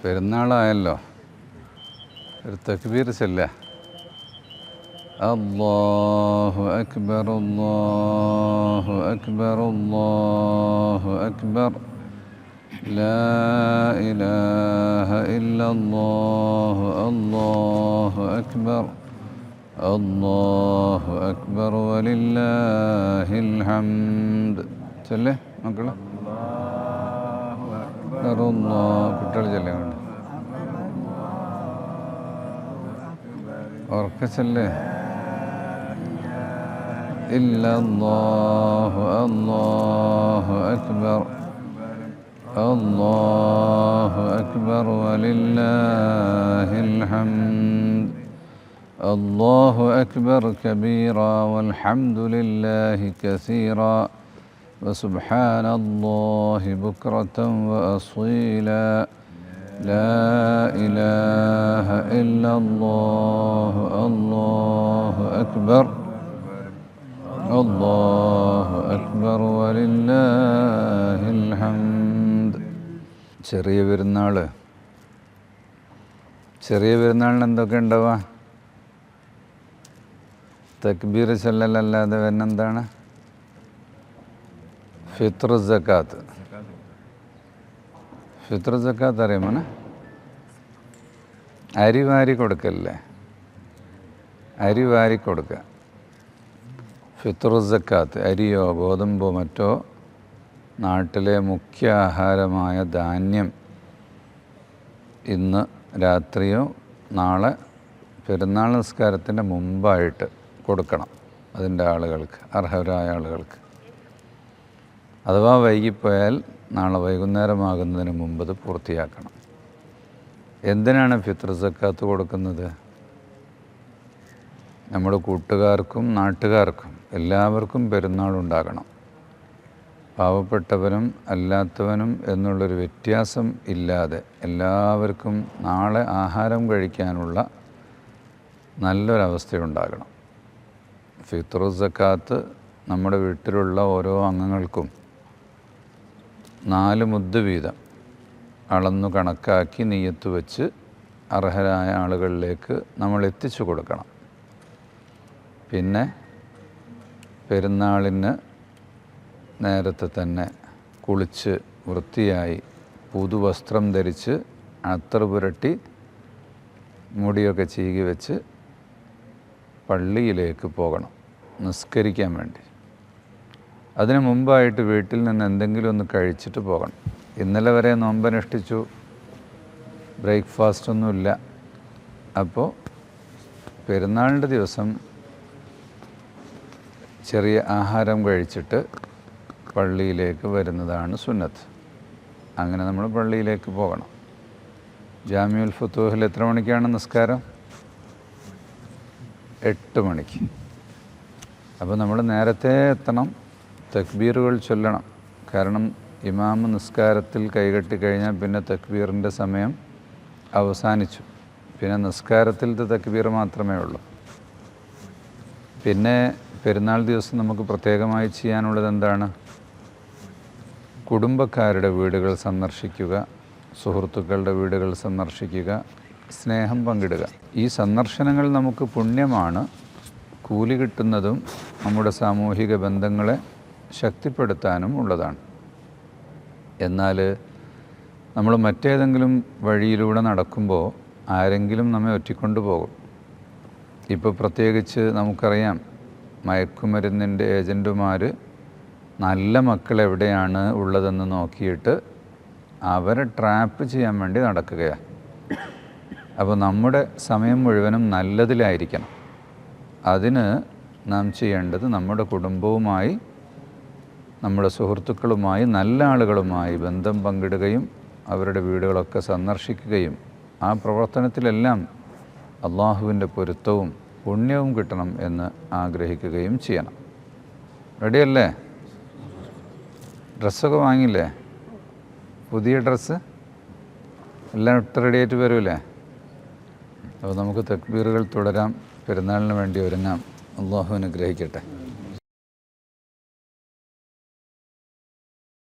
പെരുന്നാളായല്ലോ ഒരു തക്ബീർ ചെല്ല അല്ലാഹു അക്ബർ അല്ലാഹു അക്ബർ അല്ലാഹു അക്ബർ لا إله إلا الله الله أكبر الله أكبر ولله الحمد ചെല്ലേ മക്കളെ കുട്ടികൾ ചെല്ലേ വേണ്ട ഉറക്ക ചെല്ലേ ഇല്ല അല്ലാഹു അല്ലാഹു അക്ബർ الله أكبر ولله الحمد الله أكبر كبيرا والحمد لله كثيرا وسبحان الله بكرة وأصيلا لا إله إلا الله الله أكبر الله أكبر ولله الحمد ചെറിയ പെരുന്നാൾ ചെറിയ പെരുന്നാളിന് എന്തൊക്കെ ഉണ്ടാവുക തക്ബീർ ചെല്ലലല്ലാതെ പിന്നെന്താണ് ഫിത്ർ ജക്കാത്ത് ഫിത്ര ജക്കാത്ത് അറിയാമോ അരി വാരി കൊടുക്കല്ലേ? അരി വാരി കൊടുക്കുക ഫിത്ര ജക്കാത്ത് അരിയോ ഗോതമ്പോ മറ്റോ? നാട്ടിലെ മുഖ്യ ആഹാരമായ ധാന്യം ഇന്ന് രാത്രിയോ നാളെ പെരുന്നാൾ നിസ്കാരത്തിന്റെ മുമ്പായിട്ട് കൊടുക്കണം അതിന്റെ ആളുകൾക്ക് അർഹരായ ആളുകൾക്ക്. അഥവാ വൈകിപ്പോയാൽ നാളെ വൈകുന്നേരമാകുന്നതിന് മുമ്പ് അത് പൂർത്തിയാക്കണം. എന്തിനാണ് ഫിത്ർ സക്കാത്ത് കൊടുക്കുന്നത്? നമ്മുടെ കൂട്ടുകാർക്കും നാട്ടുകാർക്കും എല്ലാവർക്കും പെരുന്നാൾ ഉണ്ടാകണം. പാവപ്പെട്ടവനും അല്ലാത്തവനും എന്നുള്ളൊരു വ്യത്യാസം ഇല്ലാതെ എല്ലാവർക്കും നാളെ ആഹാരം കഴിക്കാനുള്ള നല്ലൊരവസ്ഥയുണ്ടാകണം. ഫിത്രു സക്കാത്ത് നമ്മുടെ വീട്ടിലുള്ള ഓരോ അംഗങ്ങൾക്കും നാല് മുദ്ദ വീതം അളന്നു കണക്കാക്കി നെയ്യത്ത് വെച്ച് അർഹരായ ആളുകളിലേക്ക് നമ്മൾ എത്തിച്ചു കൊടുക്കണം. പിന്നെ പെരുന്നാളിന് നേരത്തെ തന്നെ കുളിച്ച് വൃത്തിയായി പുതുവസ്ത്രം ധരിച്ച് അത്തർ പുരട്ടി മുടിയൊക്കെ ചീകി വെച്ച് പള്ളിയിലേക്ക് പോകണം. നിസ്കരിക്കാൻ വേണ്ടി. അതിന് മുമ്പായിട്ട് വീട്ടിൽ നിന്ന് എന്തെങ്കിലും ഒന്ന് കഴിച്ചിട്ട് പോകണം. ഇന്നലെ വരെ നോമ്പനുഷ്ഠിച്ചു ബ്രേക്ക്ഫാസ്റ്റ് ഒന്നുമില്ല അപ്പോൾ പെരുന്നാളിന്റെ ദിവസം ചെറിയ ആഹാരം കഴിച്ചിട്ട് പള്ളിയിലേക്ക് വരുന്നതാണ് സുന്നത്ത്. അങ്ങനെ നമ്മൾ പള്ളിയിലേക്ക് പോകണം. ജാമ്യുൽ ഫുത്തൂഹിൽ എത്ര മണിക്കാണ് നിസ്കാരം? എട്ട് മണിക്ക്. അപ്പോൾ നമ്മൾ നേരത്തെ എത്തണം. തക്ബീറുകൾ ചൊല്ലണം. കാരണം ഇമാമ് നിസ്കാരത്തിൽ കൈകെട്ടി കഴിഞ്ഞാൽ പിന്നെ തക്ബീറിന്റെ സമയം അവസാനിച്ചു. പിന്നെ നിസ്കാരത്തിലത്തെ തക്ബീർ മാത്രമേ ഉള്ളൂ. പിന്നെ പെരുന്നാൾ ദിവസം നമുക്ക് പ്രത്യേകമായി ചെയ്യാനുള്ളത് എന്താണ്? കുടുംബക്കാരുടെ വീടുകൾ സന്ദർശിക്കുക സുഹൃത്തുക്കളുടെ വീടുകൾ സന്ദർശിക്കുക സ്നേഹം പങ്കിടുക. ഈ സന്ദർശനങ്ങൾ നമുക്ക് പുണ്യമാണ്. കൂലി കിട്ടുന്നതും നമ്മുടെ സാമൂഹിക ബന്ധങ്ങളെ ശക്തിപ്പെടുത്താനും ഉള്ളതാണ്. എന്നാൽ നമ്മൾ മറ്റേതെങ്കിലും വഴിയിലൂടെ നടക്കുമ്പോൾ ആരെങ്കിലും നമ്മെ ഒറ്റിക്കൊണ്ടു പോകും. ഇപ്പോൾ പ്രത്യേകിച്ച് നമുക്കറിയാം മയക്കുമരുന്നിന്റെ ഏജന്റുമാർ നല്ല മക്കൾ എവിടെയാണ് ഉള്ളതെന്ന് നോക്കിയിട്ട് അവരെ ട്രാപ്പ് ചെയ്യാൻ വേണ്ടി നടക്കുകയാണ് അപ്പോൾ നമ്മുടെ സമയം മുഴുവനും നല്ലതിലായിരിക്കണം. അതിന് നാം ചെയ്യേണ്ടത് നമ്മുടെ കുടുംബവുമായി നമ്മുടെ സുഹൃത്തുക്കളുമായി നല്ല ആളുകളുമായി ബന്ധം പങ്കിടുകയും അവരുടെ വീടുകളൊക്കെ സന്ദർശിക്കുകയും ആ പ്രവർത്തനത്തിലെല്ലാം അള്ളാഹുവിന്റെ പൊരുത്തവും പുണ്യവും കിട്ടണം എന്ന് ആഗ്രഹിക്കുകയും ചെയ്യണം. റെഡിയല്ലേ? ഡ്രസ്സൊക്കെ വാങ്ങില്ലേ പുതിയ ഡ്രസ്സ്? എല്ലാം ഇട്ട് റെഡിയായിട്ട് വരൂലേ അപ്പോൾ നമുക്ക് തക്ബീറുകൾ തുടരാം. പെരുന്നാളിന് വേണ്ടി ഒരുങ്ങാം. അള്ളാഹു അനുഗ്രഹിക്കട്ടെ.